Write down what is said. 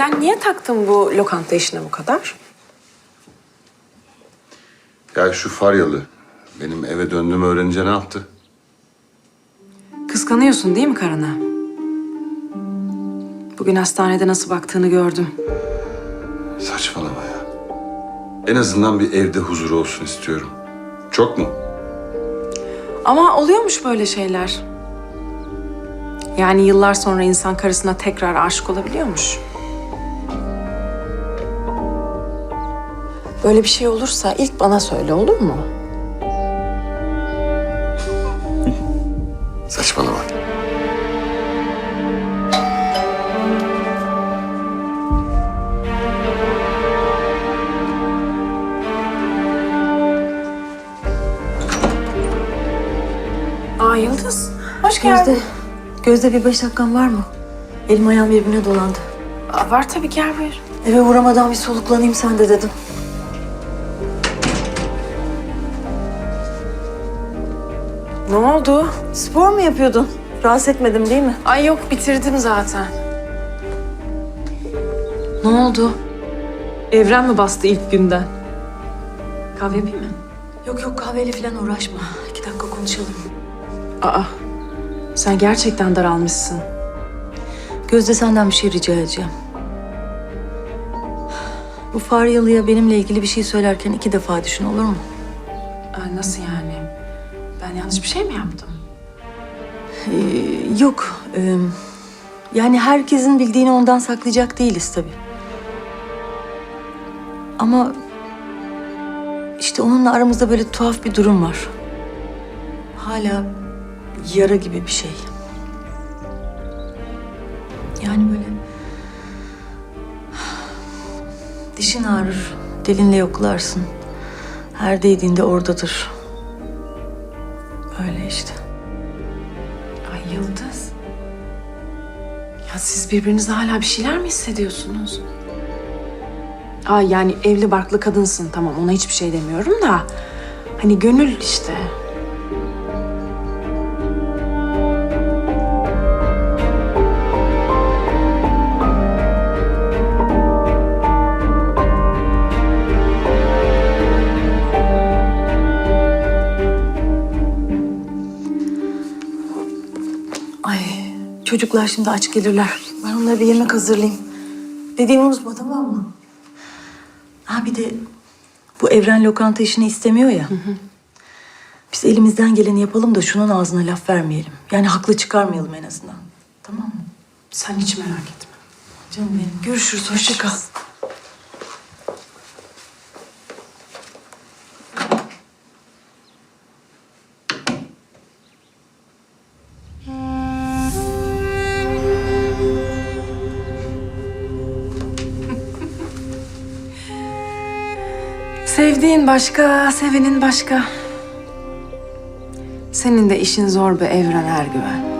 Sen niye taktın bu lokanta işine bu kadar? Ya şu Faryalı benim eve döndüğümü öğrenince ne yaptı? Kıskanıyorsun değil mi karına? Bugün hastanede nasıl baktığını gördüm. Saçmalama ya. En azından bir evde huzuru olsun istiyorum. Çok mu? Ama oluyormuş böyle şeyler. Yani yıllar sonra insan karısına tekrar aşık olabiliyormuş. Böyle bir şey olursa ilk bana söyle olur mu? Saçmalama. Aa Yıldız, hoş geldin. Gözde, Gözde bir beş dakikan var mı? Elim ayağım birbirine dolandı. Aa, var tabii gel buyur. Eve uğramadan bir soluklanayım sen de dedim. Ne oldu? Spor mu yapıyordun? Rahatsız etmedim değil mi? Ay yok bitirdim zaten. Ne oldu? Evren mi bastı ilk günden? Kahve yapayım mı? Yok yok kahveyle falan uğraşma. İki dakika konuşalım. Aa, sen gerçekten daralmışsın. Gözde senden bir şey rica edeceğim. Bu Faryalı'ya benimle ilgili bir şey söylerken iki defa düşün olur mu? Aa, nasıl yani? Ben yanlış bir şey mi yaptım? Ee, yok. e, yani herkesin bildiğini ondan saklayacak değiliz tabii. Ama işte onunla aramızda böyle tuhaf bir durum var. Hala yara gibi bir şey. Yani böyle dişin ağrır, dilinle yoklarsın. Her değdiğinde oradadır. Öyle işte. Ay Yıldız. Ya siz birbirinize hala bir şeyler mi hissediyorsunuz? Aa yani evli barklı kadınsın tamam ona hiçbir şey demiyorum da. Hani gönül işte. Çocuklar şimdi aç gelirler. Ben onlara bir yemek hazırlayayım. Dediğimi unutma tamam mı? Ha bir de bu evren lokanta işini istemiyor ya. Biz elimizden geleni yapalım da şunun ağzına laf vermeyelim. Yani haklı çıkarmayalım en azından. Tamam mı? Sen hiç merak etme. Canım benim. Görüşürüz. Hoşça kal. Sevdiğin başka, sevenin başka. Senin de işin zor be Evren Ergüven.